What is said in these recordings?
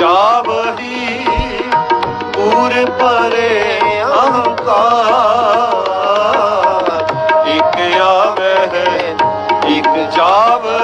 ਜਾਵਹੀ ਪੂਰ ਪਰੇ ਅਹੰਕਾਰ। ਇਕ ਆਵੇ ਇਕ ਜਾਵਹੀ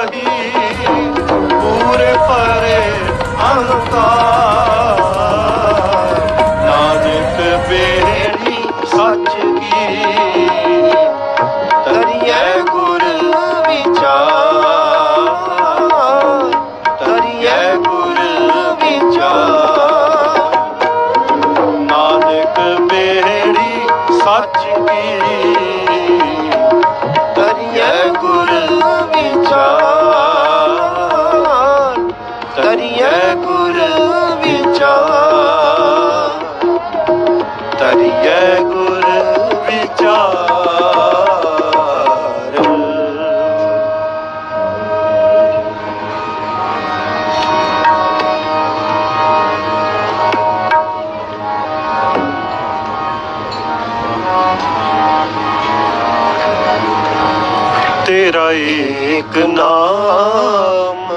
ਤੇਰਾ ਏਕ ਨਾਮ,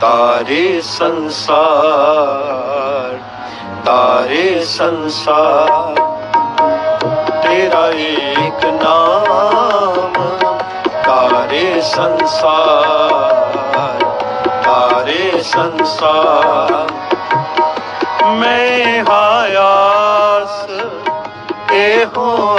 ਤਾਰੇ ਸੰਸਾਰ ਤਾਰੇ ਸੰਸਾਰ। ਤੇਰਾ ਏਕ ਨਾਮ, ਤਾਰੇ ਸੰਸਾਰ ਤਾਰੇ ਸੰਸਾਰ। ਮੈਂ ਹਾਇਆਸ ਇਹੋ